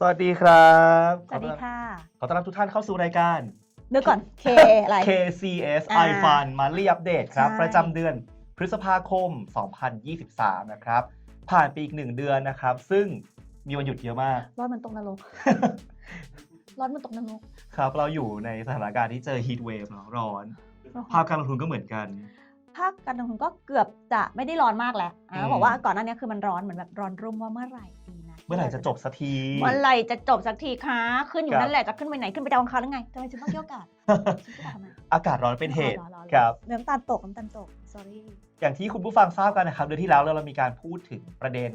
สวัสดีครับสวัสดีค่ะ ขอต้อนรับทุกท่านเข้าสู่รายการเดี๋ยวก่อน K อะไร KCS อ่า i Fun มารีอัปเดตครับ ใช่ ประจำเดือนพฤษภาคม 2023 นะครับ ผ่านไปอีกหนึ่งเดือนนะครับ ซึ่งมีวันหยุดเยอะมาก ร้อนมันตกนรก ร้อนมันตกนรกครับ เราอยู่ในสถานการณ์ที่เจอ heat wave เนอะร้อน ภาพการลงทุนก็เหมือนกัน ภาคการลงทุนก็เกือบจะไม่ได้ร้อนมากแล้วอะอืมต้องบอกว่าก่อนหน้านี้คือมันร้อนเหมือนแบบร้อนรุ่มว่าเมื่อไหร่ดีนะ เมื่อไหร่จะจบสักที เมื่อไหร่จะจบสักทีคะ ขึ้นอยู่ครับนั่นแหละจะขึ้นไปไหนขึ้นไปดาวอังคารหรือไงทำไมฉันต้องเกี่ยวกาดฉันจะบอกทำไมอากาศร้อนเป็นเหตุอ๋อออออครับน้ำตาลตกน้ำตาลตก sorry อย่างที่คุณผู้ฟังทราบกันนะครับเดือนที่แล้วเรามีการพูดถึงประเด็น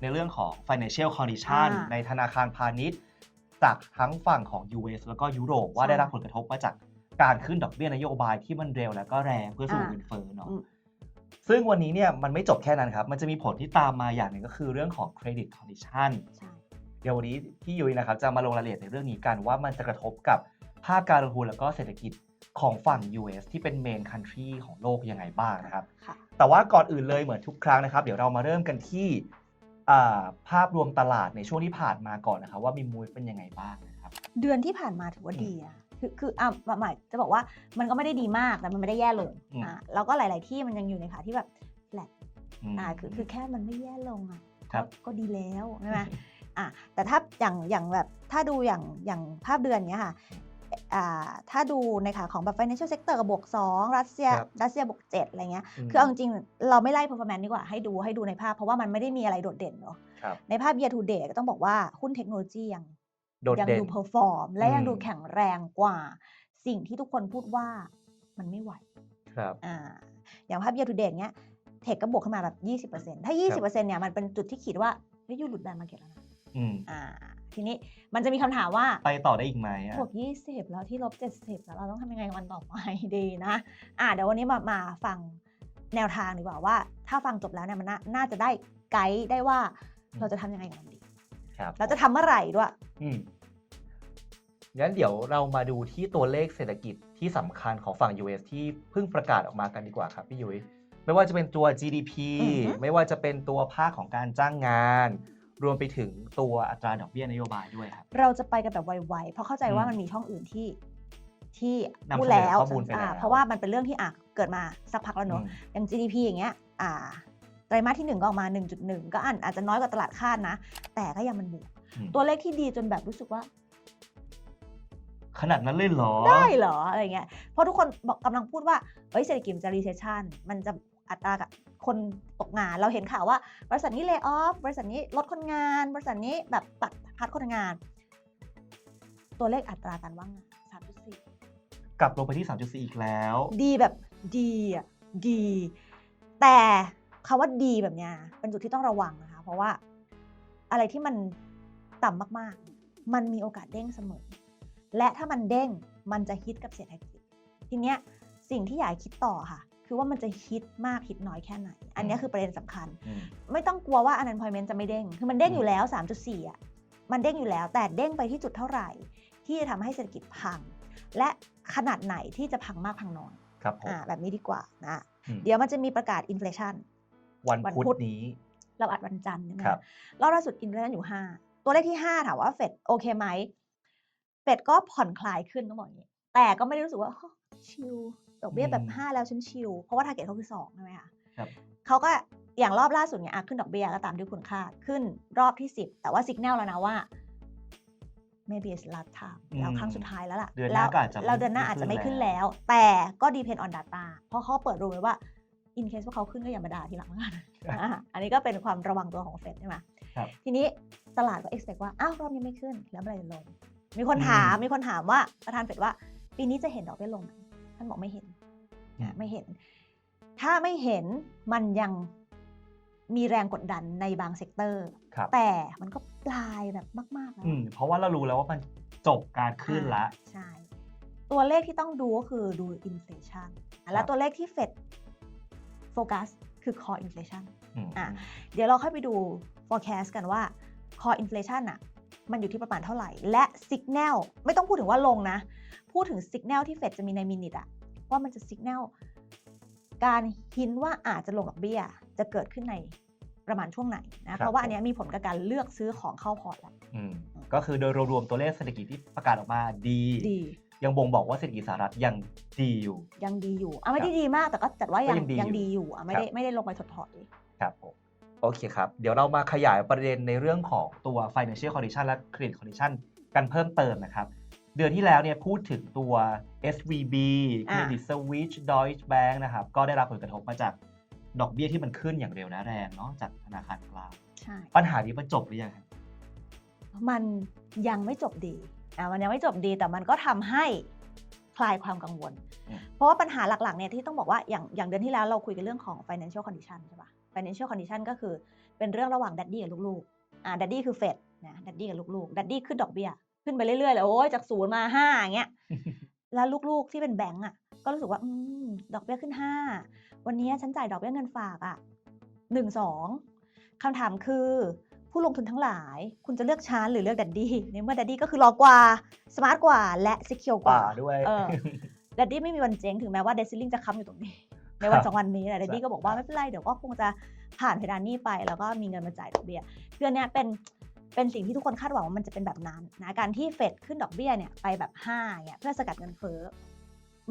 ในเรื่องของ financial condition อ่าในธนาคารพาณิชย์ จากทั้งฝั่งของ US แล้วก็ยุโรปว่าใช่ได้รับผลกระทบมาจากการขึ้นดอกเบี้ยนโยบายที่มันเร็วและก็แรงเพื่อสู้อ่าเงินเฟ้อเนาะอืม ซึ่งวันนี้เนี่ยมันไม่จบแค่นั้นครับ มันจะมีผลที่ตามมาอย่างหนึ่งก็คือเรื่องของ credit condition ใช่เดี๋ยววันนี้พี่ยุ้ยนะครับจะมาลงรายละเอียดในเรื่องนี้กันว่ามันจะกระทบกับภาคการลงทุนแล้วก็เศรษฐกิจของฝั่ง US ที่เป็น main country ของโลกยังไงบ้างนะครับค่ะแต่ว่าก่อนอื่นเลยเหมือนทุกครั้งนะครับ เดี๋ยวเรามาเริ่มกันที่อ่าภาพรวมตลาดในช่วงที่ผ่านมาก่อนนะครับว่ามีมูดเป็นยังไงบ้างนะครับ เดือนที่ผ่านมาถือว่าดีอะ คือคืออะหมายจะบอกว่ามันก็ไม่ได้ดีมากแต่มันไม่ได้แย่ลงอืมอะแล้วก็หลาย ๆ ที่มันยังอยู่ในขาที่แบบแฟลตมอ่าคือคือแค่มันไม่แย่ลงอะครับก็ก็ดีแล้วใช่ไหมอะแต่ถ้าอย่างอย่างแบบถ้าดูอย่างอย่างภาพเดือนเนี้ยค่ะอ่าถ้าดูในขาของแบบ financial sector กับบวก 2 รัสเซียครับรัสเซียบวก 7 อะไรเงี้ยมคือเอาจริงๆเราไม่ไล่ performance ดีกว่า ให้ดูให้ดูในภาพ เพราะว่ามันไม่ได้มีอะไรโดดเด่นเนาะครับในภาพ year to date ก็ต้องบอกว่าหุ้นเทคโนโลยียัง โดดยังเด่น ดู perform และยังอืม ดูแข็งแรงกว่า สิ่งที่ทุกคนพูดว่ามันไม่ไหว ครับ อ่าอย่างภาพ year to date เนี้ยเทคก็บวกขึ้นมาแบบ 20%ถ้า 20%เนี่ยมันเป็นจุดที่คิดว่าเฮ้ยยูหลุดแบนมาเก็ตแล้วนะอืมอ่าทีนี้มันจะมีคำถามว่าไปต่อได้อีกไหมอะบวก 20 แล้วที่ลบ 70 แล้วเราต้องทำยังไงกับมันต่อไปดีนะอ่าเดี๋ยววันนี้มามาฟังแนวทางดีกว่าว่า ถ้าฟังจบแล้วเนี่ยมันน่าน่าจะได้ไกด์ได้ว่าเราจะทำยังไงกับมันดี ครับเราจะทำเมื่อไหร่ด้วย อืมงั้นเดี๋ยวเรามาดูที่ตัวเลขเศรษฐกิจที่สำคัญของฝั่ง US ที่เพิ่งประกาศออกมากันดีกว่าครับพี่ยุ้ยไม่ว่าจะเป็นตัว GDP อือฮึ ไม่ว่าจะเป็นตัวภาคของการจ้างงาน รวมไปถึงตัวอัตราดอกเบี้ยนโยบายด้วยครับ เราจะไปกันแบบไวๆ เพราะเข้าใจว่าอืมมันมีช่องอื่นที่ที่นำพูดเสนอแล้วข้อมูลไปอ่าแล้วเพราะว่ามันเป็นเรื่องที่อะเกิดมาสักพักแล้วเนอะอืม อย่าง GDP อย่างเงี้ยอ่า ไตรมาสที่ 1 ก็ออกมา 1.1 ก็อันอาจจะน้อยกว่าตลาดคาดนะ แต่ก็ยังมันบวกอืมตัวเลขที่ดีจนแบบรู้สึกว่า ขนาดนั้นเลยเหรอ ได้เหรออะไรเงี้ยเพราะทุกคนบอกกำลังพูดว่าเอ้ยเศรษฐกิจมันจะ recession มันจะอัตรากับคนตกงานเราเห็นข่าวว่า บริษัทนี้ lay off บริษัทนี้ลดคนงาน บริษัทนี้แบบตัดพัดคนงาน ตัวเลขอัตราการว่างงาน3.4กลับลงไปที่3.4อีกแล้ว ดีแบบดีอะดี แต่ คำว่าดีแบบเนี้ยเป็นจุดที่ต้องระวังนะคะ เพราะว่าอะไรที่มันต่ำมากๆ มันมีโอกาสเด้งเสมอ และถ้ามันเด้งมันจะฮิตกับเศรษฐกิจ ทีเนี้ยสิ่งที่อยากให้คิดต่อค่ะ คือว่ามันจะฮิตมากฮิตน้อยแค่ไหน อันเนี้ยคือประเด็นสำคัญอืมไม่ต้องกลัวว่า unemployment จะไม่เด้ง คือมันเด้งอืมอยู่แล้ว 3.4อะมันเด้งอยู่แล้ว แต่เด้งไปที่จุดเท่าไหร่ ที่จะทำให้เศรษฐกิจพัง และขนาดไหนที่จะพังมากพังน้อยครับผมอ่าแบบนี้ดีกว่านะอืมเดี๋ยวมันจะมีประกาศอินฟลชัน วันวันพุธพุธนี้ เราอัดวันจันทร์ใช่ไหมครับรอบล่าสุดอินฟลชันอยู่5ตัวเลขที่5ถามว่าเฟดโอเคไหมเฟดก็ผ่อนคลายขึ้นต้องบอกอย่างนี้ แต่ก็ไม่ได้รู้สึกว่าเฮ้ยชิลดอกเบี้ยแบบอืม5แล้วฉันชิลเพราะว่าทาร์เก็ตเขาคือ2ใช่ไหมคะครับเขาก็อย่างรอบล่าสุดเนี่ยอะขึ้นดอกเบี้ยก็ตามที่คุณคาดขึ้นรอบที่10แต่ว่าสัญญาณแล้วนะว่า maybe it's last time แล้วอืมครั้งสุดท้ายแล้วล่ะเดือนหน้าก็อาจจะไม่แล้วเดือนหน้าไม่อาจจะไม่ขึ้ขึ้นนแล้แล้ววแต่ก็ depend on data เพราะเขาเปิดรูไว้ว่า in case ว่าเขาขึ้นก็อย่ามาด่าทีหลังแล้วกันอะอันนี้ก็เป็นความระวังตัวของเฟดใช่ไหมครับทีนี้ตลาดก็ expect ว่า อ้าว รอบนี้ไม่ขึ้น แล้วเมื่อไหรจะลง มีคนถามอืมมีคนถามว่าประธานเฟดว่า ปีนี้จะเห็นดอกเบี้ยลงไหมท่านบอกไม่เห็นอืมอะไม่เห็น ถ้าไม่เห็นมันยังมีแรงกดดันในบางเซกเตอร์ครับแต่มันก็ปลายแบบมากๆแล้วอืมเพราะว่าเรารู้แล้วว่ามันจบการขึ้นละอ่าใช่ ตัวเลขที่ต้องดูก็คือดูอินฟลชันและตัวเลขที่เฟด โฟกัสคือ core inflation อืมอะเดี๋ยวเราค่อยไปดู forecast กันว่า core inflation อะมันอยู่ที่ประมาณเท่าไหร่ และ signal ไม่ต้องพูดถึงว่าลงนะ พูดถึง signal ที่เฟดจะมีในมินิทอะว่ามันจะ signal การหินว่าอาจจะลงดอกเบี้ย จะเกิดขึ้นในประมาณช่วงไหนครันะบเพราะว่าผมอันเนี้ยมีผลกับการเลือกซื้อของเข้าพอร์ตแล้วอืมก็คือโดยรวมๆตัวเลขเศรษฐกิจที่ประกาศออกมาดีดี ยังบ่งบอกว่าเศรษฐกิจสหรัฐยังดีอยู่ ยังดีอยู่อะไม่ได้ครับดีมากแต่ก็จัดว่ายังก็ยังดียังอยู่ดีอยู่อะไม่ครับได้ไม่ได้ลงไปถดถอย ครับผมโอเคครับ เดี๋ยวเรามาขยายประเด็นในเรื่องของตัว financial condition และ credit condition กันเพิ่มเติมนะครับ เดือนที่แล้วเนี่ยพูดถึงตัว SVB อ่า Credit Suisse Deutsche Bank นะครับ ก็ได้รับผลกระทบมาจากดอกเบี้ยที่มันขึ้นอย่างเร็วนะแรงเนาะจากธนาคารกลางใช่ ปัญหานี้มันจบหรือยังครับ มันยังไม่จบดีอะ มันยังไม่จบดีแต่มันก็ทำให้คลายความกังวลอืมเพราะว่าปัญหาหลักๆเนี่ยที่ต้องบอกว่าอย่างอย่างเดือนที่แล้วเราคุยกันเรื่องของ financial condition ใช่ปะ financial condition ก็คือเป็นเรื่องระหว่างดัดดี้กับลูกๆอ่าดัดดี้คือเฟดนะดัดดี้กับลูกๆดัดดี้ขึ้นดอกเบี้ยขึ้นไปเรื่อยๆเลยโอ้ยจากศูนย์มาห้าอย่างเงี้ยแล้วลูกๆที่เป็นแบงก์อะ ก็รู้สึกว่าอืมดอกเบี้ยขึ้น5วันนี้ฉันจ่ายดอกเบี้ยเงินฝากอะหนึ่งสองคำถามคือ ผู้ลงทุนทั้งหลาย คุณจะเลือกชานหรือเลือกดัดดี้ในเมื่อดัดดี้ก็คือรอกว่า สมาร์ทกว่า และซิเคียวกป่าว่าด้วยเออดัดดี้ไม่มีวันเจ๊งถึงแม้ว่าเดซิลลิงจะค้ำอยู่ตรงนี้ในวันครับสองวันนี้แต่ดัดดี้ใช่ก็บอกว่าไม่เป็นไรเดี๋ยวก็คงจะผ่านเพดานนี้ไป แล้วก็มีเงินมาจ่ายดอกเบี้ยคืออนเนี้ยเป็นเป็นสิ่งที่ทุกคนคาดหวังว่ามันจะเป็นแบบนั้นนะการที่เฟดขึ้นดอกเบี้ยเนี่ยไปแบบ5เนี่ยเพื่อสกัดเงินเฟ้อ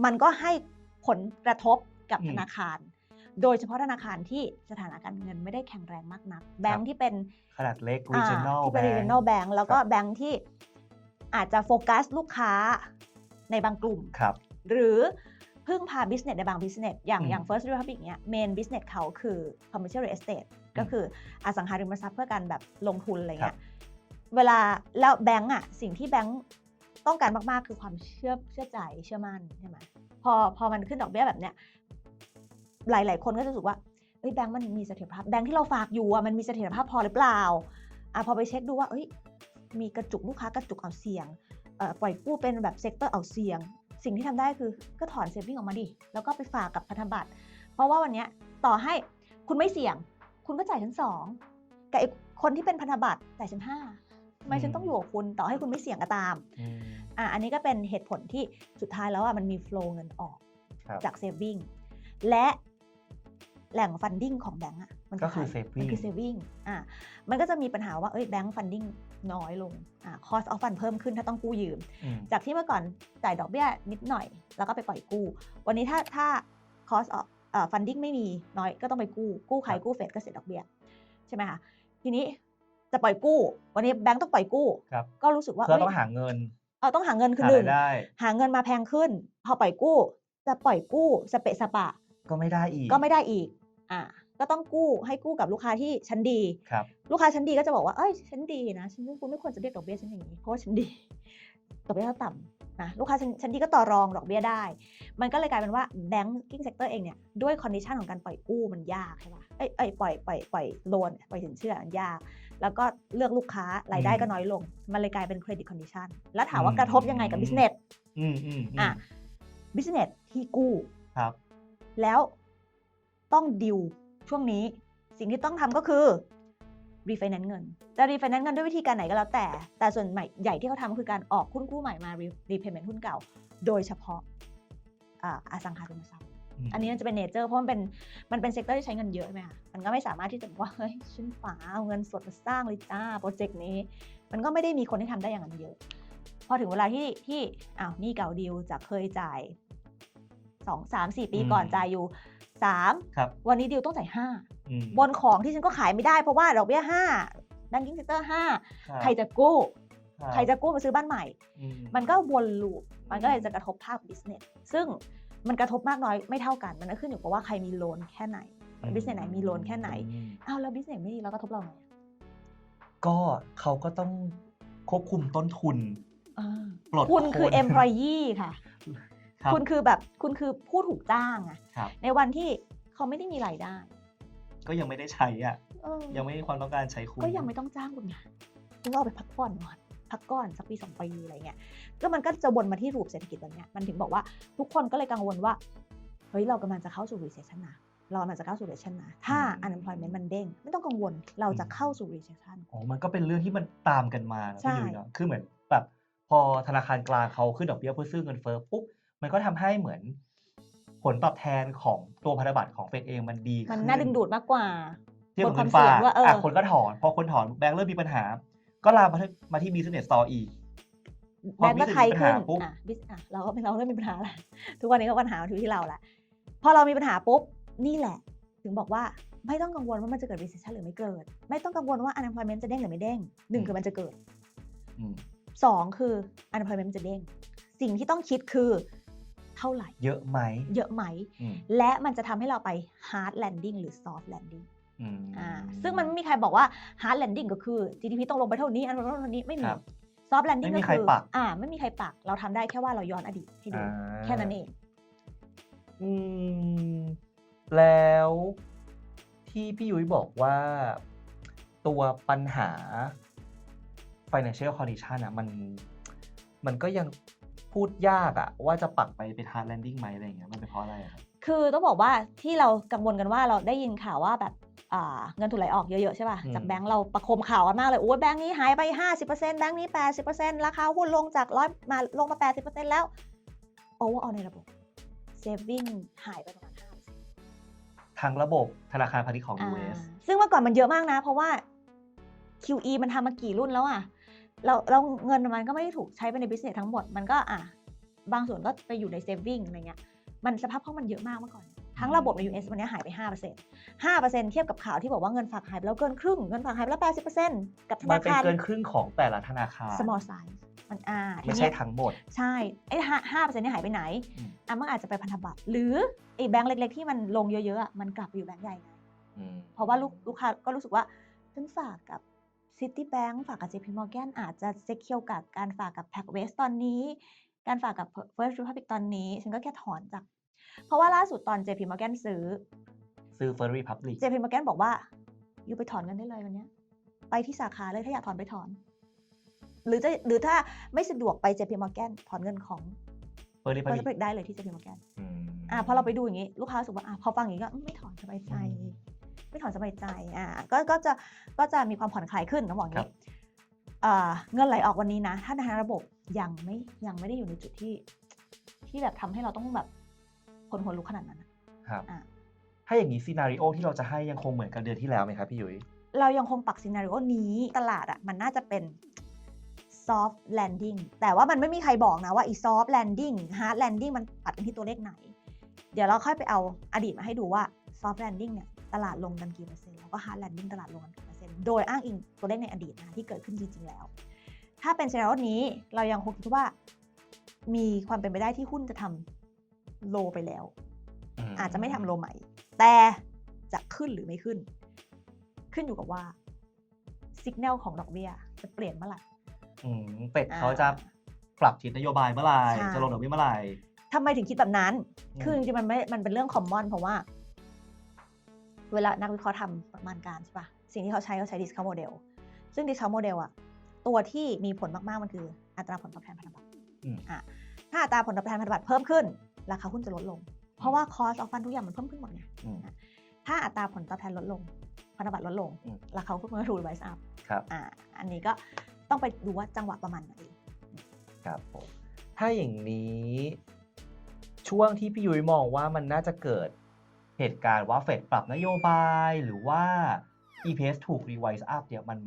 มันก็ให้ผลกระทบกับอืมธนาคาร โดยเฉพาะธนาคารที่สถานะการเงินไม่ได้แข็งแรงมากนัก แบงค์ที่เป็นขนาดเล็กอ่า regional ที่เป็น bank regional bank แล้วก็ครับแบงค์ที่อาจจะโฟกัสลูกค้าในบางกลุ่มครับหรือพึ่งพา business ในบาง business อย่างอืมอย่าง First Republic เนี้ย main business เขาคือ commercial real estate ก็คืออสังหาริมทรัพย์เพื่อการแบบลงทุนอะไรเงี้ยเวลาแล้วแบงก์อะสิ่งที่แบงก์ต้องการมาก ๆ คือความเชื่อเชื่อใจเชื่อมั่นใช่ไหมพอพอมันขึ้นดอกเบี้ยแบบเนี้ย หลาย ๆ คนก็จะรู้สึกว่าเอ้ยแบงก์มันมีเสถียรภาพแบงก์ที่เราฝากอยู่อะมันมีเสถียรภาพพอหรือเปล่าอะพอไปเช็คดูว่าเอ้ยมีกระจุกลูกค้ากระจุกเอาเสี่ยงเอ่อปล่อยกู้เป็นแบบเซกเตอร์เอาเสี่ยง สิ่งที่ทำได้คือก็ถอนเซฟวิ่งออกมาดิแล้วก็ไปฝากกับพันธบัตรเพราะว่าวันเนี้ยต่อให้คุณไม่เสี่ยง คุณก็จ่ายชั้นสองกับไอ้คนที่เป็นพันธบัตรจ่ายชั้นห้าทำไมฉันต้องอยู่กับคุณต่อให้คุณไม่เสี่ยงก็ตามอืมอะอันนี้ก็เป็นเหตุผลที่สุดท้ายแล้วอะมันมี flow เงินออกครับจากเซฟวิ่งและ แหล่งฟันดิ้งของแบงก์อะมันก็คือใร saving มันคือเซฟวิ่งอะมันก็จะมีปัญหาว่าเอ้ยแบงก์ฟันดิ้งน้อยลงอะ cost of fund เพิ่มขึ้นถ้าต้องกู้ยืมอืม จากที่เมื่อก่อนจ่ายดอกเบี้ยนิดหน่อย แล้วก็ไปปล่อยกู้ วันนี้ถ้าถ้า cost of เอ่อ funding ไม่มีน้อยก็ต้องไปกู้ กู้ใครครับกู้เฟดก็เสียดอกเบี้ยใช่ไหมคะทีนี้จะปล่อยกู้ วันนี้แบงก์ต้องปล่อยกู้ครับก็รู้สึกว่าเพื่อเอ้ยต้องหาเงินเออต้องหาเงินคือหาหนึ่รางยได้หาเงินมาแพงขึ้น พอปล่อยกู้ จะปล่อยกู้สเปะสปะ ก็ไม่ได้อีก ก็ไม่ได้อีก อะก็ต้องกู้ให้กู้กับลูกค้าที่ชั้นดี ครับ ลูกค้าชั้นดีก็จะบอกว่า เอ้ยชั้นดีนะ ฉันไม่คุณไม่ควรจะเรียกดอกเบี้ยฉันอย่างนี้ เพราะว่าฉันดี ดอกเบี้ยเขาต่ำนะ ลูกค้าชั้นชั้นดีก็ต่อรองดอกเบี้ยได้ มันก็เลยกลายเป็นว่าแบงกิ้งเซกเตอร์เองเนี่ย ด้วยคอนดิชันของการปล่อยกู้มันยากใช่ปะเอ้ยเอ้ยปล่อย ปล่อย ปล่อยโลน ปล่อยสินเชื่อมันยาก แล้วก็เลือกลูกค้ารายได้ก็น้อยลง มันเลยกลายเป็นเครดิตคอนดิชันแล้วถามว่าอืมกระทบยังไงกับบิสเนส อืมอืมมอะบิสเนสที่กู้ ครับ แล้ว ต้องดิวช่วงนี้สิ่งที่ต้องทำก็คือรีไฟแนนซ์เงิน จะรีไฟแนนซ์เงินด้วยวิธีการไหนก็แล้วแต่ แต่ส่วนใหญ่ใหญ่ที่เขาทำคือการออกหุ้นกู้ใหม่มารีเพย์เมนต์หุ้นเก่า โดยเฉพาะอ่าอสังหาริมทรัพย์มอันนี้มันจะเป็นเนเจอร์เพราะมันเป็นมันเป็นเซกเตอร์ที่ใช้เงินเยอะใช่ไหมคะมันก็ไม่สามารถที่จะบอกว่าเฮ้ยฉันฝาเอาเงินสดมาสร้างเลยจ้าโปรเจกต์นี้ มันก็ไม่ได้มีคนที่ทำได้อย่างนั้นเยอะ พอถึงเวลาที่ที่อ้าวหนี่เก่าดิวจากเคยจ่ายสองสามสี่ปีก่อนอืมจ่ายอยู่ สามครับวันนี้ดิวต้องจ่ายห้าอืมบนของที่ฉันก็ขายไม่ได้เพราะว่าดอกเบี้ยห้าแบงกิ้งเซ็กเตอร์ห้าบใครจะกู้ครับใครจะกู้มาซื้อบ้านใหม่ อืมมันก็วนลูปมันก็เลยจะกระทบภาพบิสเนสซึ่งมันกระทบมากน้อยไม่เท่ากัน มันก็ขึ้นอยู่กับว่าใครมีโลนแค่ไหนบิสเนสไหนมีโลนแค่ไหนอืมอ้าวแล้วบิสเนสไม่ดีแล้วกระทบเราไงก็เขาก็ต้องควบคุมต้นทุน อ่าปลดคุณคือ คน employee ค่ะ รับคุณคือแบบคุณคือผู้ถูกจ้างอะครับ ในวันที่เขาไม่ได้มีรายได้ก็ยังไม่ได้ใช้อะ เออยังไม่มีความต้องการใช้คุณก็ยังไม่ต้องจ้างคุณไงคุณก็เอาไปพักผ่อนก่อนพักก่อนสักปีสองปีอะไรเงี้ยก็มันก็จะวนมาที่รูปเศรษฐกิจแบบเนี้ยมันถึงบอกว่าทุกคนก็เลยกังวลว่าเฮ้ยเรากำลังจะเข้าสู่ recession นะเรากำลังจะเข้าสู่ recession นะถ้า unemployment มันเด้งไม่ต้องกังวลเราจะเข้าสู่ recession อ๋อมันก็เป็นเรื่องที่มันตามกันมานะใช่พี่ยุ้ยเนาะคือเหมือนแบบพอธนาคารกลางเขาขึ้นดอกเบี้ยเพื่อซื้อเงินเฟ้อปุ๊บ มันก็ทำให้เหมือนผลตอบแทนของตัวพันธบัตรของเฟดเองมันดีขึ้มันน่าดึงดูดมากกว่าเทียบกับลดควาเงิมนฝากเสี่ยงว่าเอออะคนก็ถอน พอคนถอนแบงก์เริ่มมีปัญหา ก็ลามมาที่มาที่ business store อีกพอแบงก์ก็ business ไทยมีปัญขึ้หานปุ๊บอะ business อะเราก็ไม่เราเริ่มมีปัญหาแหละทุกวันนี้ก็ปัญหาอยู่ที่เราแหละพอเรามีปัญหาปุ๊บนี่แหละ ถึงบอกว่าไม่ต้องกังวลว่ามันจะเกิด recession หรือไม่เกิด ไม่ต้องกังวลว่า unemployment จะเด้งหรือไม่เด้งหนึ่งคือมันจะเกิดอืมสองคือ unemployment มันจะเด้ง สิ่งที่ต้องคิดคือ เท่าไหร่ เยอะไหม เยอะไหมอืมและมันจะทำให้เราไป hard landing หรือ soft landing อืมอ่าซึ่งมันไม่มีใครบอกว่า hard landing ก็คือ GDP ต้องลงไปเท่านี้ อันนั้นเท่านี้ไม่มี ครับ soft landing ไม่มีก็ใครคือปัก อ่าไม่มีใครปัก เราทำได้แค่ว่าเราย้อนอดีตให้ดู อ่าแค่นั้นเอง อืมแล้วที่พี่ยุ้ยบอกว่าตัวปัญหา financial condition อะมัน มันก็ยัง พูดยากอะว่าจะปักไปเป็น hard landing ไหมอะไรอย่างเงี้ยมันเป็นเพราะอะไรอะครับคือต้องบอกว่าที่เรากังวลกันว่าเราได้ยินข่าวว่าแบบอ่าเงินทุนไหลออกเยอะๆใช่ป่ะอืมจากแบงก์เราประโคมข่าวกันมากเลยโอ้ยแบงก์นี้หายไป 50%แบงก์นี้ 80%ราคาหุ้นลงจากร้อยมาลงมา 80%แล้ว overall ในระบบ saving หายไปประมาณ5%ทางระบบธนาคารพาณิชย์ของอ่า US ซึ่งเมื่อก่อนมันเยอะมากนะ เพราะว่า QE มันทำมากี่รุ่นแล้วอะ เราเราเงินมันก็ไม่ได้ถูกใช้ไปใน business ทั้งหมด มันก็อะบางส่วนก็ไปอยู่ใน saving อะไรเงี้ย มันสภาพคล่องมันเยอะมากเมื่อก่อน ทั้งระบบใน US วันนี้หายไป 5% 5%เทียบกับข่าวที่บอกว่าเงินฝากหายไปแล้วเกินครึ่ง เงินฝากหายไปแล้ว 80%กับธมันนาเป็นคารเกินครึ่งของแต่ละธนาคาร small size มันอ่าไม่ทีใช่เนี้ยทั้งหมด ใช่ ไอ้ห้าห้าเปอร์เซ็นต์นี่หายไปไหนอืมอะมันอาจจะไปพันธบัตร หรือไอ้แบงก์เล็ก ๆ ที่มันลงเยอะๆอะมันกลับไปอยู่แบงก์ใหญ่ไงอืมเพราะว่าลูกลูกค้าก็รู้สึกว่าฉันฝากกับ Citibank ฝากกับ JP Morgan อาจจะเซ็กเคียวกับการฝากกับ PacWest ตอนนี้ การฝากกับ First Republic ตอนนี้ ฉันก็แค่ถอนจาก เพราะว่าล่าสุดตอน JP Morgan ซื้อ ซื้อ First Republic JP Morgan บอกว่าอยู่ไปถอนเงินได้เลยวันเนี้ยไปที่สาขาเลยถ้าอยากถอนไปถอน หรือจะหรือถ้าไม่สะดวกไป JP Morgan ถอนเงินของ First First Republic Republic ได้เลยที่ JP Morgan อืมอ่าพอเราไปดูอย่างนี้ ลูกค้ารู้สึกว่าอะพอฟังอย่างนี้ก็อืมไม่ถอนสบายใจอืม ไม่ถอนสบายใจอ่าก็ก็จะก็จะมีความผ่อนคลายขึ้นต้องบอกอย่างครันี้บอ่าเงินไหลออกวันนี้นะ ถ้าในทางระบบยังไม่ยังไม่ได้อยู่ในจุดที่ ที่แบบทำให้เราต้องแบบคนหัวลุกขนาดนั้นอะครับอะถ้าอย่างนี้ซีนารีโอที่เราจะให้ยังคงเหมือนกับเดือนที่แล้วไหมครับพี่ยุ้ยเรายังคงปักซีนารีโอนี้ตลาดอะมันน่าจะเป็น soft landing แต่ว่ามันไม่มีใครบอกนะว่าอี soft landing hard landing มันปัดกันที่ตัวเลขไหน เดี๋ยวเราค่อยไปเอาอดีตมาให้ดูว่า soft landing เนี่ย ตลาดลงกันกี่เปอร์เซ็นต์แล้วก็ hard landing ตลาดลงกันกี่เปอร์เซ็นต์โดยอ้างอิงตัวเลขในอดีตนะที่เกิดขึ้นจริง ๆ แล้ว ถ้าเป็นซีนารีโอนี้เรายังคงคิดว่า มีความเป็นไปได้ที่หุ้นจะทำโลไปแล้ว อาจจะไม่ทำโลใหม่ แต่จะขึ้นหรือไม่ขึ้น ขึ้นอยู่กับว่าสัญญาณของดอกเบี้ยจะเปลี่ยนเมื่อไหร่อืมเป็ดอ่าเขาจะปรับทิศนโยบายเมื่อไหร่ใช่จะลงดอกเบี้ยเมื่อไหร่ทำไมถึงคิดแบบนั้นอืมคือจริงๆมันไม่ มันเป็นเรื่องคอมมอนเพราะว่า เวลานักวิเคราะห์ทำประมาณการใช่ปะสิ่งที่เขาใช้เขาใช้ discount model ซึ่ง discount model อะตัวที่มีผลมากๆมันคืออัตราผลตอบแทนพันธบัตรอืมอะถ้าอัตราผลตอบแทนพันธบัตรเพิ่มขึ้น ราคาหุ้นจะลดลง เพราะว่า cost of fund ทุกอย่างมันเพิ่มขึ้นหมดไงอืมถ้าอัตราผลตอบแทนลดลงพันธบัตรลดลงอืมราคาหุ้นมันก็ถูก rise up ครับอ่าอันนี้ก็ต้องไปดูว่าจังหวะประมาณไหนครับผมถ้าอย่างนี้ช่วงที่พี่ยุ้ยมองว่ามันน่าจะเกิด เหตุการณ์ว่าเฟดปรับนโยบายหรือว่า EPS ถูก revise up เนี่ยมัน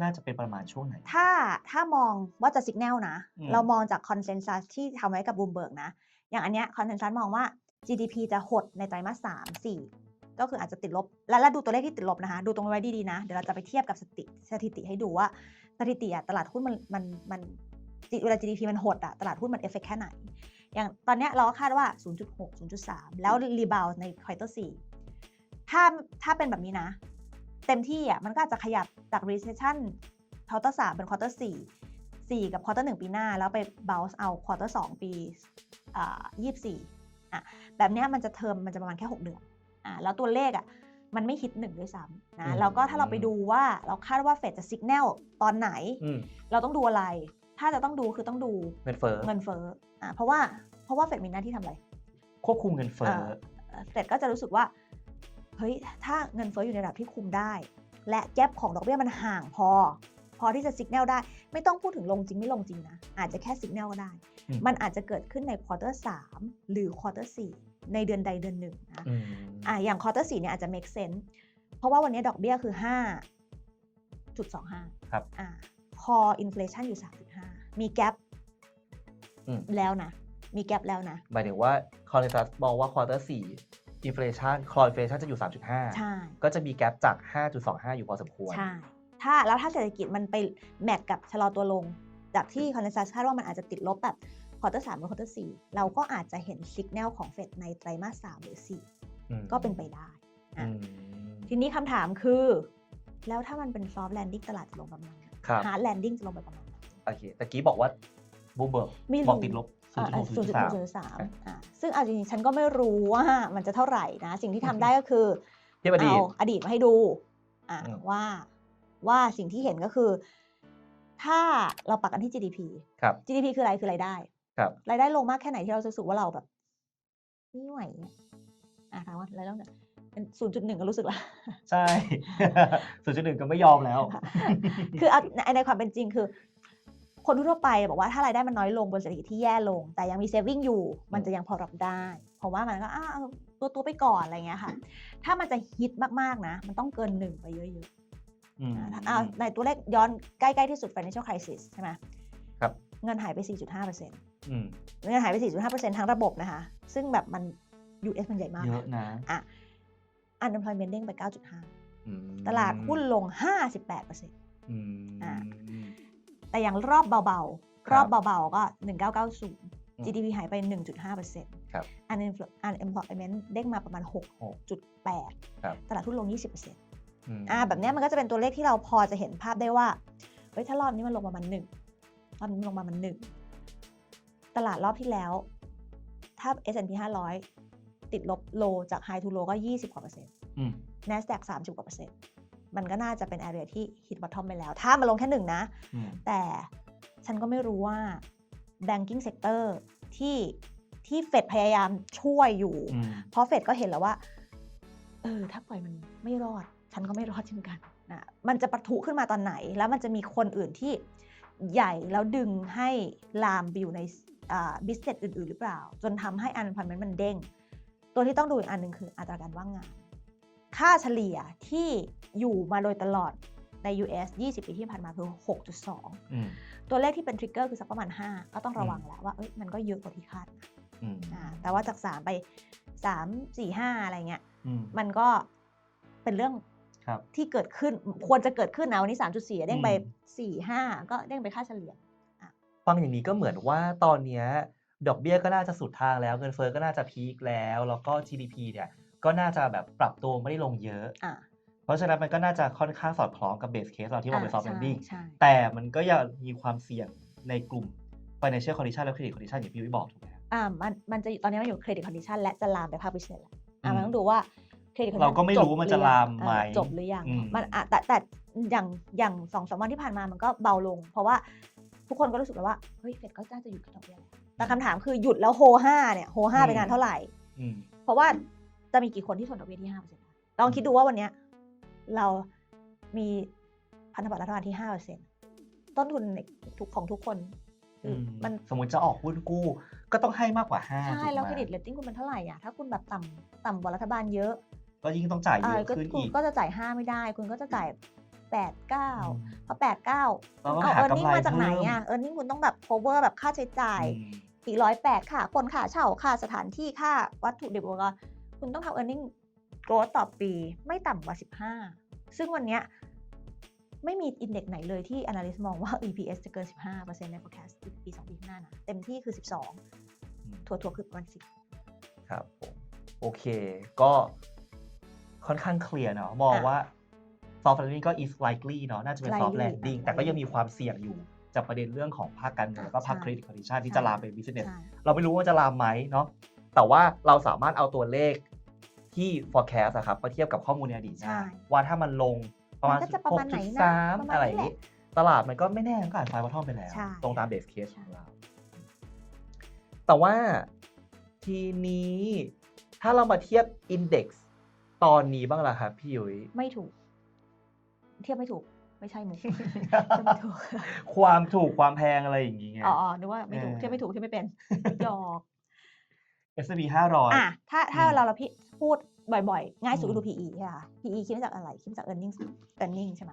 น่าจะเป็นประมาณช่วงไหน ถ้าถ้ามองว่าจะ signal นะอืมเรามองจาก consensus ที่ทำไว้กับ Bloomberg นะ อย่างอันเนี้ย consensus มองว่า GDP จะหดในไตรมาส3 4ก็คืออาจจะติดลบ และแล้วดูตัวเลขที่ติดลบนะคะ ดูตรงนี้ไว้ดีๆนะ เดี๋ยวเราจะไปเทียบกับสถิติสถิติให้ดูว่าสถิติอะตลาดหุ้นมันมันมันเวลา GDP มันหดอะตลาดหุ้นมันเอฟเฟกแค่ไหน อย่างตอนเนี้ยเราก็คาดว่า 0.6 0.3 แล้วรีบาวในควอเตอร์4ถ้าถ้าเป็นแบบนี้นะ เต็มที่อะมันก็อาจจะขยับจาก recession ควอเตอร์สามเป็นควอเตอร์สี่สี่กับควอเตอร์หนึ่งปีหน้า แล้วไป bounce เอาควอเตอร์สองปีอ่ายี่สิบสี่อะแบบเนี้ยมันจะเทอมมันจะประมาณแค่ 6 เดือนอะแล้วตัวเลขอะมันไม่ฮิตหนึ่งด้วยซ้ำอืนะมแล้วก็ถ้าเราไปดูว่าเราคาดว่าเฟดจะ signal ตอนไหนอืมเราต้องดูอะไร ถ้าจะต้องดูคือต้องดูเงินเฟ้อเงินเฟ้ออะเพราะว่าเพราะว่าเฟดมีหน้าที่ทำอะไร ควบคุมเงินเฟ้อเอ่อเฟดก็จะรู้สึกว่าเฮ้ยถ้าเงินเฟ้ออยู่ในระดับที่คุมได้ และแกลบของดอกเบี้ยมันห่างพอ พอที่จะสัญญาณได้ ไม่ต้องพูดถึงลงจริงไม่ลงจริงนะ อาจจะแค่สัญญาณก็ได้อืมมันอาจจะเกิดขึ้นในควอเตอร์สามหรือควอเตอร์สี่ในเดือนใดเดือนหนึ่งนะอืมอะอย่างควอเตอร์สี่เนี่ยอาจจะ make sense เพราะว่าวันนี้ดอกเบี้ยคือ5.25ครับอ่าคออินฟลชันอยู่3.5มี แกลบอืม แล้วนะ มีแกลบแล้วนะ หมายถึงว่าคอนเซซัสมองว่าควอเตอร์สี่อินฟลชันคออินฟลชันจะอยู่3.5ใช่ก็จะมีแกลบจาก 5.25 อยู่พอสมควร ใช่ ถ้าแล้วถ้าเศรษฐกิจมันไปแมทกับชะลอตัวลง จากที่คอนเซซัสคาดว่ามันอาจจะติดลบแบบควอเตอร์สามหรือควอเตอร์สี่เราก็อาจจะเห็นสัญญาณของเฟดในไตรมาสสามหรือสี่อืมก็เป็นไปได้ อือะมทีนี้คำถามคือ แล้วถ้ามันเป็นซอฟต์แลนดิ้งตลาดจะลงประมาณไหนครับ ฮาร์ดแลนดิ้งจะลงไปประมาณไหน โอเคตะกี้บอกว่าบูเบิร์กไม่รู้ บอกติดลบศูนย์จุดหกศูนย์0.6สามอ่าซึ่งเอาจริงๆฉันก็ไม่รู้ว่ามันจะเท่าไหร่นะ สิ่งที่ทำได้ก็คือเทียบอดีต เอาอดีตมาให้ดูอ่าอืม ว่าว่าสิ่งที่เห็นก็คือ ถ้าเราปักกันที่ GDP ครับ GDP คืออะไรคือรายได้ครับ รายได้ลงมากแค่ไหนที่เรารู้สึกว่าเราแบบไม่ไหวเนี่ยอะถามว่ารายได้ศูนย์จุดหนึ่งก็รู้สึกละ ใช่ศูนย์จุดหนึ่งก็ไม่ยอมแล้ว คือเอาในในความเป็นจริงคือ คนทั่วไปบอกว่าถ้ารายได้มันน้อยลงบนเศรษฐกิจที่แย่ลง แต่ยังมีเซฟวิ่งอยู่ มันจะยังพอรับได้ เพราะว่ามันก็อ้าวตัวตัวๆไปก่อนอะไรเงี้ยค่ะ ถ้ามันจะฮิตมากๆนะ มันต้องเกินหนึ่งไปเยอะอืมๆอะอะในตัวเลขย้อนใกล้ๆที่สุด financial crisis ใช่ไหมครับเงินหายไป 4.5%อืมเงินหายไป 4.5%ทั้งระบบนะคะ ซึ่งแบบมัน US มันใหญ่มากเยอะนะ unemployment เด้งไป 9.5อืมตลาดหุ้นลง 58%อืมอะ แต่อย่างรอบเบาครัๆรบอบเบาๆ ก็ 1990อืม GDP หายไป 1.5%ครับ Unempl- unemployment เด้งมาประมาณครับ6.8 ตลาดหุ้นลง 20%อืมอ่าแบบเนี้ยมันก็จะเป็นตัวเลขที่เราพอจะเห็นภาพได้ว่าเฮ้ยถ้ารอบนี้มันลงประมาณหนึ่งรอบนี้มันลงมามันหนึ่งตลาดรอบที่แล้ว ถ้า S&P 500 ติดลบโลจาก high to low ก็ 20กว่าเปอร์เซ็นต์อืม NASDAQ 30กว่าเปอร์เซ็นต์ มันก็น่าจะเป็น area ที่ hit bottom ไปแล้ว ถ้ามันลงแค่หนึ่งนะอืมแต่ฉันก็ไม่รู้ว่า banking sector ที่ที่เฟดพยายามช่วยอยู่อืมเพราะเฟดก็เห็นแล้วว่า เออ ถ้าปล่อยมันไม่รอด ฉันก็ไม่รอดเช่นกันนะมันจะปะทุขึ้นมาตอนไหน แล้วมันจะมีคนอื่นที่ใหญ่แล้วดึงให้ลามไปอยู่ในบิสเนสอื่น ๆ หรือเปล่า จนทำให้อันพันมันเด้ง ตัวที่ต้องดูอีกอันหนึ่งคืออัตราการว่างงาน ค่าเฉลี่ยที่อยู่มาโดยตลอดใน US 20 ปีที่ผ่านมาคือ 6.2อืมตัวเลขที่เป็นทริกเกอร์คือสักประมาณ 5 ก็ต้องระวังแล้วว่าเอ้ยมันก็เยอะกว่าที่คาดนะอืมอ่าแต่ว่าจาก 3 ไป 3 4 5 อะไรเงี้ยอืมมันก็เป็นเรื่องครับที่เกิดขึ้นควรจะเกิดขึ้นนะวันนี้ 3.4 เด้งไปอืม4 5 ก็เด้งไปค่าเฉลี่ยฟังอย่างนี้ก็เหมือนว่าตอนเนี้ยดอกเบี้ยก็น่าจะสุดทางแล้วเงินเฟ้อก็น่าจะพีคแล้ว แล้วก็ GDP เนี่ย ก็น่าจะแบบปรับตัวไม่ได้ลงเยอะอ่าเพราะฉะนั้นมันก็น่าจะค่อนข้างสอดคล้องกับเบสเคสเราที่ว่าเป็น soft ใช่ landing ใช่แต่มันก็ยังมีความเสี่ยงในกลุ่ม financial condition และ credit condition อย่างที่พี่วิบอกถูกไหมครับอ่ามันมันจะตอนนี้มันอยู่เครดิตคอนดิชันและจะลามไปภาคบิสเนสแล้วอ่าอืมมันต้องดูว่าเครดิตเราก็ไม่รู้ว่ามันจะลามไหมจบหรือยังอืมมันอะแต่แต่อย่างอย่างสองสามวันที่ผ่านมามันก็เบาลง เพราะว่าทุกคนก็รู้สึกแล้วว่าเฮ้ยเฟดก็น่าจะหยุดดอกเบี้ยแล้วแต่คำถามคือหยุดแล้วโฮห้าเนี่ยโฮห้าไปนานเท่าไหร่อืมเพราะว่า จะมีกี่คนที่ทนดอกเบี้ยที่ห้าเปอร์เซ็นต์ลองคิดดูว่าวันเนี้ยเรามีพันธบัตรรัฐบาลที่ห้าเปอร์เซ็นต์ต้นทุนในทุกของทุกคนคืออมมันสมมติจะออกหุ้นกู้ ก็ต้องให้มากกว่า5ใช่ถูกแล้วไหเคมรดิตเรตติ้งคุณมันเท่าไหร่อะถ้าคุณแบบต่ำต่ำกว่ารัฐบาลเยอะ ก็ยิ่งต้องจ่ายเยอ่าอะก็ขึ้นคุณอีกก็จะจ่ายห้าไม่ได้ คุณก็จะจ่ายแปดเก้าอืมพอแปดเก้าเราต้องเอาหาเออร์เน็งกำไรมาจากไหนเพิ่มอะเออร์เน็งคุณต้องแบบ cover แบบค่าใช้จ่ายอืมอีกร้อยแปดค่ะคนค่าเช่าค่าสถานที่ค่าวัตถุดิบอุปกรณ์ คุณต้องทำ earning growth ต่อปีไม่ต่ำกว่า 15 ซึ่งวันเนี้ยไม่มีอินเด็กซ์ไหนเลยที่ analyst มองว่า EPS จะเกิน 15%ใน forecast อีกปี2ปีข้างหน้านะเต็มที่คือ 12 ถั่วถั่วๆคือประมาณ10 ครับผมโอเค ก็ค่อนข้างเคลียร์เนาะมองอะว่า soft landing ก็ is likely เนาะน่าจะเป็น soft likely landing อะแต่ก็ยังมีความเสี่ยงอยู่จากประเด็นเรื่องของภาคการเงินแล้วก็ภาคใช่ credit condition ที่ใช่จะลามไป business ใช่เราไม่รู้ว่าจะลามไหมเนาะ แต่ว่าเราสามารถเอาตัวเลขที่ forecast อะครับมาเทียบกับข้อมูลในอดีตใช่ได้ว่าถ้ามันลงประมาณมันก็จะประมาณไหนนะประ6.3มาณอะไรนี้อย่างแหนี้ละตลาดมันก็ไม่แน่มันก็อาจไฟบอททอมไปแล้ว ใช่ ตรงตามเบสเคสใช่ของเรา แต่ว่าทีนี้ถ้าเรามาเทียบอินเด็กซ์ตอนนี้บ้างล่ะครับพี่ยุ้ย ไม่ถูก เทียบไม่ถูก ไม่ใช่มุก เทียบไม่ถูกความถูกความแพงอะไรอย่างงี้ไง อ๋ออ๋อนึกว่าไม่ถูกเออ เทียบไม่ถูกเทียบไม่เป็นหยอก S&P 500อะถ้าถ้าอืมเราเราพี่พูดบ่อยๆ ง่ายสุดก็ดูอืม PE ใช่ไหมคะ PE คิดมาจากอะไร คิดมาจาก earnings earning ใช่ไหม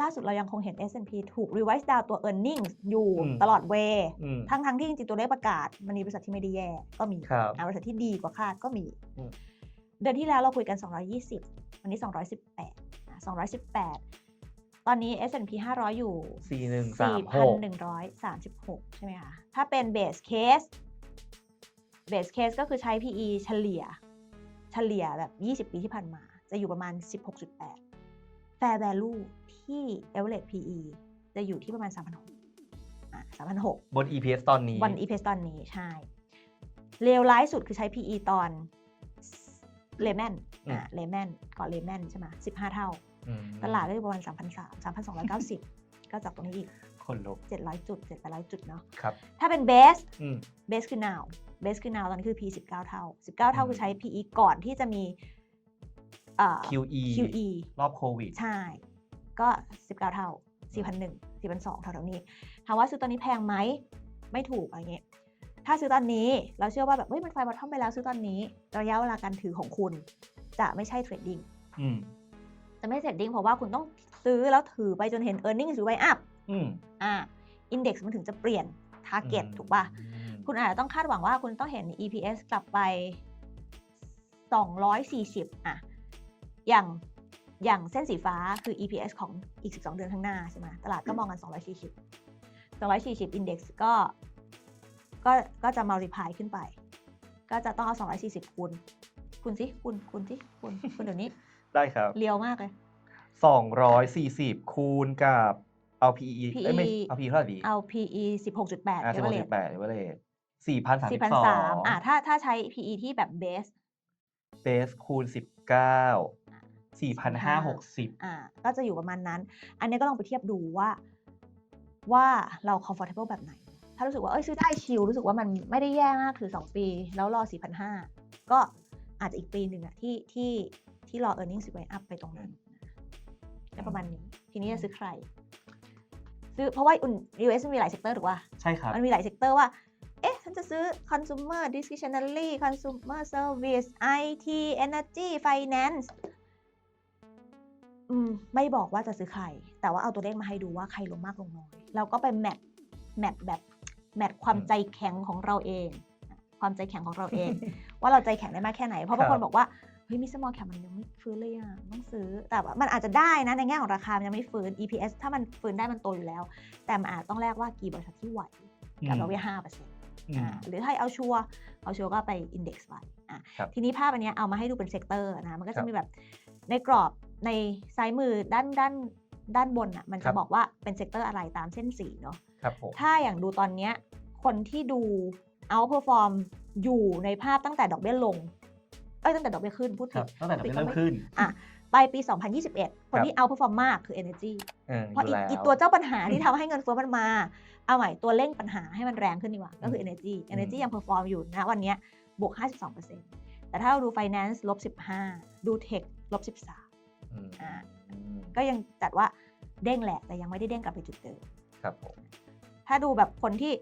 ล่าสุดเรายังคงเห็น S&P ถูก revise down ตัว earnings อยู่ตลอดเวอืมทั้งทั้งๆที่จริงๆตัวเลขประกาศ มันมีบริษัทที่ไม่ได้แย่ก็มีครับอะบริษัทที่ดีกว่าคาดก็มีอืมเดือนที่แล้วเราคุยกัน 220 วันนี้ 218อะ218 ตอนนี้ S&P 500 อยู่สี่หนึ่งสามหก4,136 ใช่ไหมคะ ถ้าเป็น base case base case ก็คือใช้ PE เฉลี่ย เฉลี่ยแบบ 20 ปีที่ผ่านมา จะอยู่ประมาณ 16.8 fair value ที่ average PE จะอยู่ที่ประมาณ 3,600อะ3,600 บน EPS ตอนนี้วัน EPS ตอนนี้ใช่ เลวร้ายสุดคือใช้ PE ตอนเลแมนอืมอะเลแมนก่อนเลแมนใช่ไหม15 เท่าอืมตลาดก็อยู่ประมาณ 3,300 3,290 ก็จากตรงนี้อีก คนลุก700 จุด 700 จุดเนาะครับ ถ้าเป็นเบสอืมเบสคือ now เบสคือ now ตอนนี้คือ P 19 เท่า 19 เท่าอืมคือใช้ PE ก่อนที่จะมีเอ่อ QE QE รอบโควิด ใช่ ก็ 19 เท่า 4,001 4,200เท่าๆนี้ ถามว่าซื้อตอนนี้แพงไหม ไม่ถูกอะไรเงี้ย ถ้าซื้อตอนนี้เราเชื่อว่าแบบเฮ้ยมันไฟบอททอมไปแล้วซื้อตอนนี้ ระยะเวลาการถือของคุณ จะไม่ใช่เทรดดิ้งอืมจะไม่เทรดดิ้งเพราะว่าคุณต้องซื้อแล้วถือไปจนเห็น e a r n i n g หรือไวอัพ อืมอ่าอินเด็กซ์มันถึงจะเปลี่ยน target ถูกป่ะอืมคุณอาจจะต้องคาดหวังว่าคุณต้องเห็น EPS กลับไป 240 อะ อย่างอย่างเส้นสีฟ้าคือ EPS ของอีก 12 เดือนข้างหน้าใช่ไหมตลาดก็มองกัน 240 240 Index ก็ก็ก็จะ multiply ขึ้นไป ก็จะต้องเอา 240 คูณคูณสิคูณคูณสิคูณคูณเดี๋ยวนี้ ได้ครับ เรียวมากเลยสองร้อยสี่สิบคูณกับ เอา PE เอ้ยไม่ PE เอา PE เท่าไหร่ดีเอา PE 16.8อ่าสิบหก average จุดแปดเอเวอเรจสี่พันสามสิบสอง4,300อะถ้าถ้าใช้ PE ที่แบบ base เบสคูณสิบเก้าสี่พันห้าหกสิบอ่าก็จะอยู่ประมาณนั้น อันนี้ก็ลองไปเทียบดูว่า ว่าเรา comfortable แบบไหน ถ้ารู้สึกว่า เอ้ยซื้อได้ชิลรู้สึกว่ามันไม่ได้แย่มากถือ 2 ปี แล้วรอ 4,500 ก็อาจจะอีกปีหนึ่งอะที่ที่ที่รอ earning สิบไว้อัพไปตรงนั้นก็ประมาณนี้ ทีนี้จะซื้อใคร ซื้อเพราะว่าอุ่น US มันมีหลายเซกเตอร์ถูกป่ะใช่ครับ มันมีหลายเซกเตอร์ว่า เอ๊ะ ฉันจะซื้อ consumer discretionary consumer service IT energy finance อืมไม่บอกว่าจะซื้อใคร แต่ว่าเอาตัวเลขมาให้ดูว่าใครลงมากลงน้อยแล้วก็ไปแมทแมทแบบแมทความอืมใจแข็งของเราเอง ความใจแข็งของเราเอง ว่าเราใจแข็งได้มากแค่ไหน เพราะบางคครันบบอกว่า เฮ้ยมิสมอลแคปมันยังไม่ฟื้นเลยอะต้องซื้อ แต่ว่ามันอาจจะได้นะในแง่ของราคา มันยังไม่ฟื้น EPS ถ้ามันฟื้นได้มันโตอยู่แล้ว แต่มันอาจต้องแลกว่ากี่บริษัทที่ไหวกับดอกเบี้ยห้าเปอร์เซ็นต์อืมอ่าหรือถ้าเอาชัวร์เอาชัวร์ก็ไปอินเด็กซ์ไว้อะครับทีนี้ภาพอันเนี้ยเอามาให้ดูเป็นเซกเตอร์นะมันก็ครัจะบมีแบบในกรอบในซ้ายมือด้านด้านด้านบนอะมันครัจะบบอกว่าเป็นเซกเตอร์อะไรตามเส้นสีเนาะครับผมถ้าอย่างดูตอนเนี้ยคนที่ดู outperform อยู่ในภาพตั้งแต่ดอกเบี้ยลงเอ้ยตั้งแต่ดอกเบี้ยขึ้นพูดคผิรัดบตั้งแต่ดอกเบี้ยปกติเริ่มก็ไม่ขึ้นอะปลายปี 2021 คนครับที่ outperform มากคือ energy เออเพราะออียู่แล้วอีตัวเจ้าปัญหาที่ทำให้เงินเฟ้อมันมา เอาใหม่ตัวเร่งปัญหาให้มันแรงขึ้นดีกว่า ก็คือ energy energy อืมยัง perform อยู่นะวันเนี้ยบวก 52%แต่ถ้าเราดู finance ลบ 15 ดู tech ลบ 13อืมอ่าอืมก็ยังจัดว่าเด้งแหละแต่ยังไม่ได้เด้งกลับไปจุดเดิมครับผมถ้าดูแบบคนที่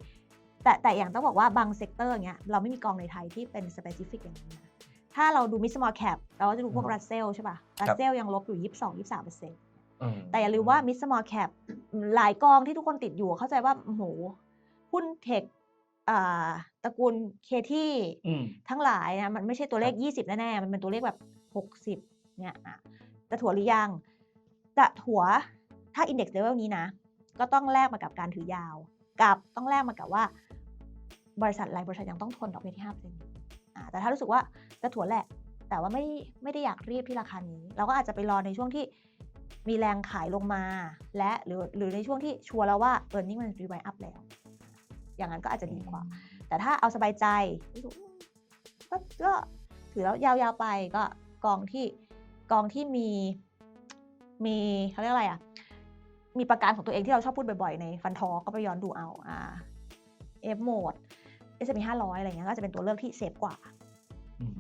แต่แต่อย่างต้องบอกว่าบางเซกเตอร์เงี้ยเราไม่มีกองในไทยที่เป็น specific อย่างนี้นะ ถ้าเราดู mid small cap เราก็จะดูพวก russell ใช่ป่ะ russell ยังลบอยู่22-23%อืมแต่อย่าลืมว่า mid small cap หลายกองที่ทุกคนติดอยู่เข้าใจว่าโอ้โหหุ้นเทคอ่าตระกูลเคที่อืมทั้งหลายนะมันไม่ใช่ตัวเลขครับ20 แน่ๆ มันเป็นตัวเลขแบบ 60 เนี่ยอะจะถัวหรือยังจะถัวถ้า index level นี้นะ ก็ต้องแลกมากับการถือยาว กับต้องแลกมากับว่า บริษัทหลายบริษัทยังต้องทนดอกเบี้ยที่5%อ่า แต่ถ้ารู้สึกว่าจะถัวแหละ แต่ว่าไม่ไม่ได้อยากรีบที่ราคานี้ เราก็อาจจะไปรอในช่วงที่มีแรงขายลงมา และหรือหรือในช่วงที่ชัวร์แล้วว่า e a r n i n g มันรีไวอัพแล้ว อย่างนั้นก็อาจจะดีกว่า แต่ถ้าเอาสบายใจรู้สึกว่าก็ก็ถือแล้วยาวๆไปก็กองที่กองที่มีมีเขาเรียกอะไรอะ มีประกันของตัวเองที่เราชอบพูดบ่อยๆ ในฟันทอก็ไปย้อนดูเอาอ่าเอฟโหมด S M P 500 อะไรเงี้ยก็จะเป็นตัวเลือกที่เซฟกว่าอืม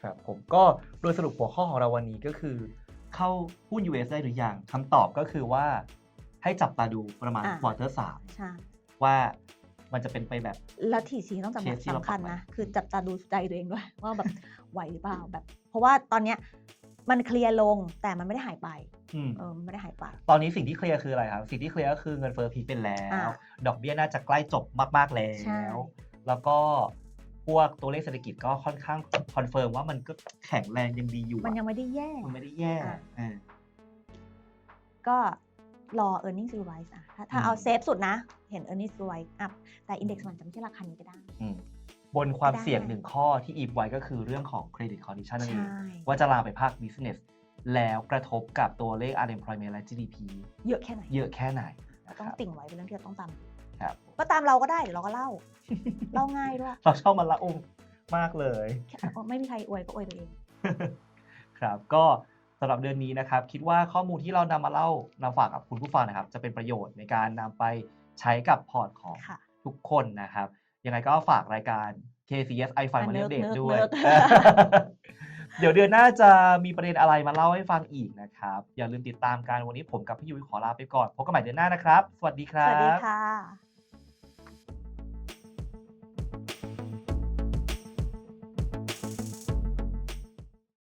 ครับผมก็โดยสรุปหัวข้อของเราวันนี้ก็คือ เข้าหุ้น US ได้หรือยังคำตอบก็คือว่าให้จับตาดูประมาณอ่าควอเตอร์สามใช่ว่ามันจะเป็นไปแบบแล้วทีซีต้องเคสที่จำเราสำคัญปรับนะไว้คือจับตาดูใจตัวเองด้วย ว่าแบบไหวหรือเปล่าแบบ เพราะว่าตอนเนี้ย มันเคลียร์ลงแต่มันไม่ได้หายไปอืม เออมันไม่ได้หายไป ตอนนี้สิ่งที่เคลียร์คืออะไรครับ สิ่งที่เคลียร์ก็คือเงินเฟ้อพีคเป็นแล้อ่าวดอกเบี้ยน่าจะใกล้จบมากๆแล้ใช่ ว แล้วก็พวกตัวเลขเศรษฐกิจก็ค่อนข้างคอนเฟิร์มว่ามันก็แข็งแรงยังดีอยู่มันอะยังไม่ได้แย่ มันไม่ได้แย่อะ เออ ก็รอ e a r n i n g revise อะถ้าถ้าอืม เอาเซฟสุดนะ เห็น e a r n i n g revise up แต่ index มันจะไม่ใช่ราคานี้ก็ได้ อืม บนความไม่ได้เสี่ยงหนึ่งข้อที่อีฟไว้ก็คือเรื่องของเครดิตคอนดิชันนั่นเองใช่ว่าจะลามไปภาค business แล้วกระทบกับตัวเลข unemployment และ GDP เยอะแค่ไหน เยอะแค่ไหนนะคต้องรับติ่งไว้เป็นเรื่องที่เราต้องตามดูครับก็ตามเราก็ได้เดี๋ยวเราก็เล่าเล่าง่ายด้วยเราชอบมันละองมากเลยแค่ไม่มีใครอวยก็อวยตัวเองครับก็สำหรับเดือนนี้นะครับ คิดว่าข้อมูลที่เรานำมาเล่านำฝากกับคุณผู้ฟังนะครับ จะเป็นประโยชน์ในการนำไปใช้กับพอร์ตของค่ะทุกคนนะครับ ยังไงก็ฝากรายการ KCS i f i อะมาเล่นเดทเนิร์ดด้วยเนิร์ดเดี๋ยวเดือนหน้าจะมีประเด็นอะไรมาเล่าให้ฟังอีกนะครับ อย่าลืมติดตามกันวันนี้ผมกับพี่ยุ้ยขอลาไปก่อนพบกันใหม่เดือนหน้านะครับ สวัสดีคสรับวัสดีค่ะ